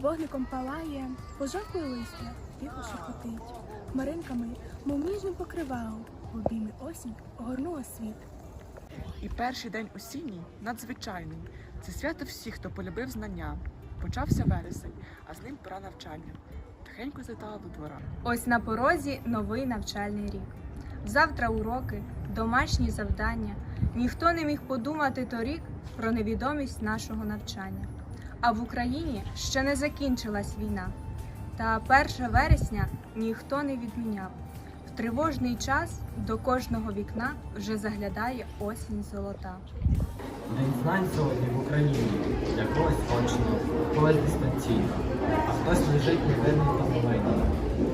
вогником палає, пожовкле листя, тихо шепотить. Хмаринками, мов ніжним покривалом, в обійми осінь огорнула світ. І перший день осінній надзвичайний. Це свято всіх, хто полюбив знання. Почався вересень, а з ним пора навчання. Тихенько злітала до двора. Ось на порозі новий навчальний рік. Завтра уроки, домашні завдання. Ніхто не міг подумати торік про невідомість нашого навчання. А в Україні ще не закінчилась війна. Та 1 вересня ніхто не відміняв. В тривожний час до кожного вікна вже заглядає осінь золота. День знань сьогодні в Україні. Для когось очно, когось дистанційно, а хтось лежить невинний та новинний.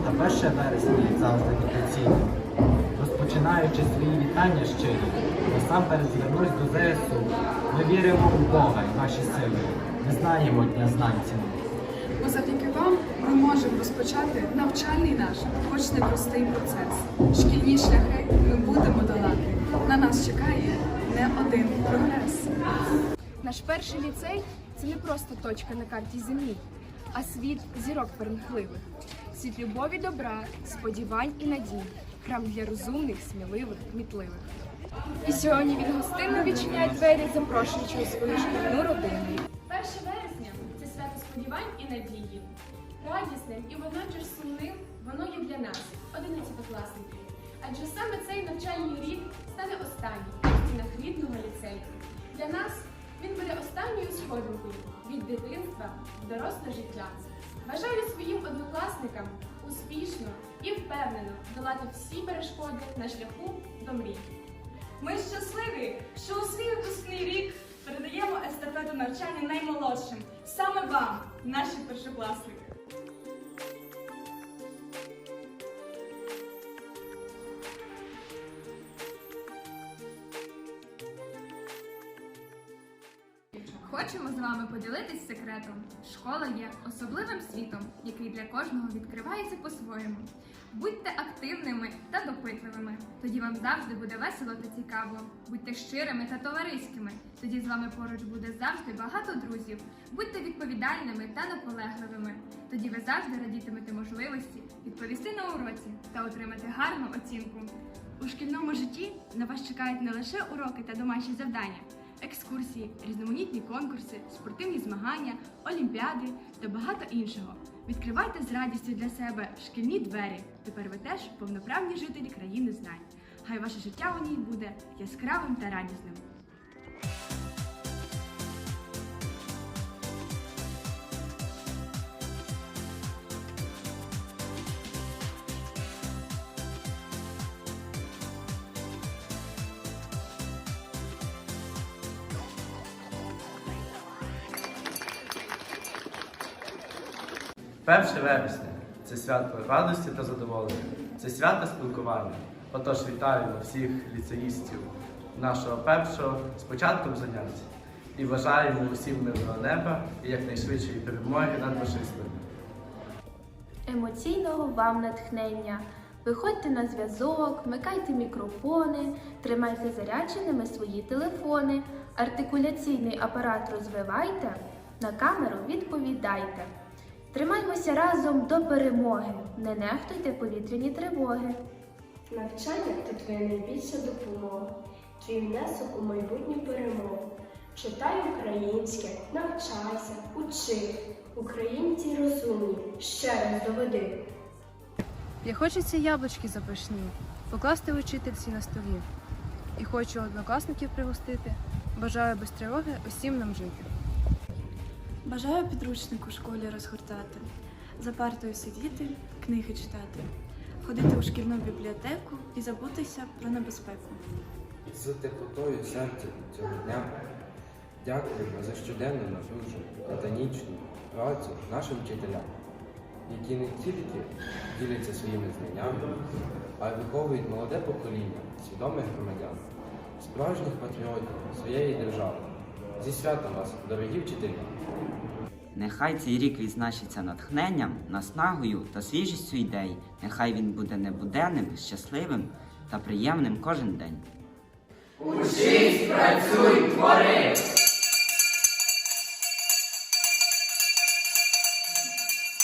Та 1 вересня, як завжди, традиційно. Розпочинаючи свої вітання щирі, насамперед звернусь до ЗСУ. Ми віримо у Бога і наші сили. Ми знаємо дня знань. Бо завдяки вам ми можемо розпочати навчальний наш, хоч непростий процес. Шкільні шляхи ми будемо долати. На нас чекає не один прогрес. Наш перший ліцей це не просто точка на карті землі, а світ зірок перемхливих, світ любові, добра, сподівань і надій, храм для розумних, сміливих, кмітливих. І сьогодні він гостинно відчиняє двері, запрошуючи у свою шкільну родину. 1 вересня це свято сподівань і надії. Радісним і водночас сумним воно є для нас, одинадцятикласників. Адже саме цей навчальний рік стане останнім у стінах рідного ліцею. Для нас він буде останньою сходинкою від дитинства в доросле життя. Бажаю своїм однокласникам успішно і впевнено долати всі перешкоди на шляху до мрій. Ми щасливі, що навчання наймолодшим, саме вам, наші першокласники. Хочемо з вами поділитись секретом. Школа є особливим світом, який для кожного відкривається по-своєму. Будьте активними та допитливими. Тоді вам завжди буде весело та цікаво. Будьте щирими та товариськими. Тоді з вами поруч буде завжди багато друзів. Будьте відповідальними та наполегливими. Тоді ви завжди радітимете можливості відповісти на уроці та отримати гарну оцінку. У шкільному житті на вас чекають не лише уроки та домашні завдання, екскурсії, різноманітні конкурси, спортивні змагання, олімпіади та багато іншого. Відкривайте з радістю для себе шкільні двері. Тепер ви теж повноправні жителі країни знань. Хай ваше життя у ній буде яскравим та радісним. Перше вересня це свято радості та задоволення, це свято спілкування. Отож вітаємо всіх ліцеїстів нашого першого з початком занять і бажаємо усім мирного неба і якнайшвидшої перемоги над фашистами. Емоційного вам натхнення. Виходьте на зв'язок, вмикайте мікрофони, тримайте зарядженими свої телефони, артикуляційний апарат розвивайте, на камеру відповідайте. Тримаймося разом до перемоги, не нехтуйте повітряні тривоги. Навчання це твоя найбільша допомога, твій внесок у майбутню перемогу. Читай українське, навчайся, учи. Українці розумні, ще раз доведи. Я хочу ці яблучки запашні, покласти учительці на столі. І хочу однокласників пригостити. Бажаю без тривоги усім нам жити. Бажаю підручник у школі розгортати, за партою сидіти, книги читати, ходити у шкільну бібліотеку і забутися про небезпеку. з теплотою серця цього дня. Дякуємо за щоденну надужу, титанічну працю нашим вчителям, які не тільки діляться своїми знаннями, а й виховують молоде покоління свідомих громадян, справжніх патріотів своєї держави. Зі святом вас, дорогі вчителі! Нехай цей рік відзначиться натхненням, наснагою та свіжістю ідей. Нехай він буде небуденним, щасливим та приємним кожен день. Учись, працюй, твори!